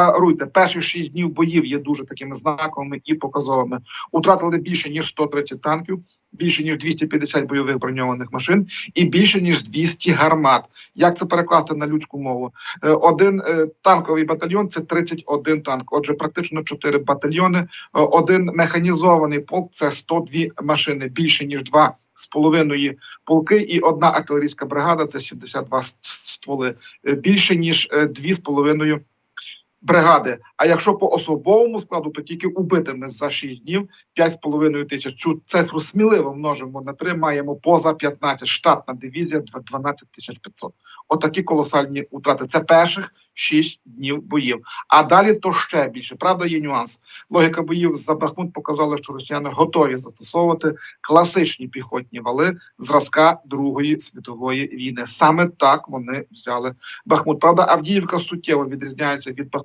даруйте, перші шість днів боїв є дуже такими знаковими і показовими. Утратили більше ніж 130 танків, більше ніж 250 бойових броньованих машин і більше ніж 200 гармат. Як це перекласти на людську мову? Е, Один е, танковий батальйон це 31 танк. Отже, практично 4 батальйони. Е, Один механізований полк це 102 машини, більше ніж два з половиною полки, і одна артилерійська бригада це 72 с- стволи, більше ніж дві з половиною бригади. А якщо по особовому складу, то тільки убитими за 6 днів 5,5 тисяч. Цю цифру сміливо множимо на 3, маємо поза 15, штатна дивізія 12 тисяч 500. Отакі колосальні утрати. Це перших 6 днів боїв. А далі то ще більше. Правда, є нюанс. Логіка боїв за Бахмут показала, що росіяни готові застосовувати класичні піхотні вали зразка Другої світової війни. Саме так вони взяли Бахмут. Правда, Авдіївка суттєво відрізняється від Бахмута.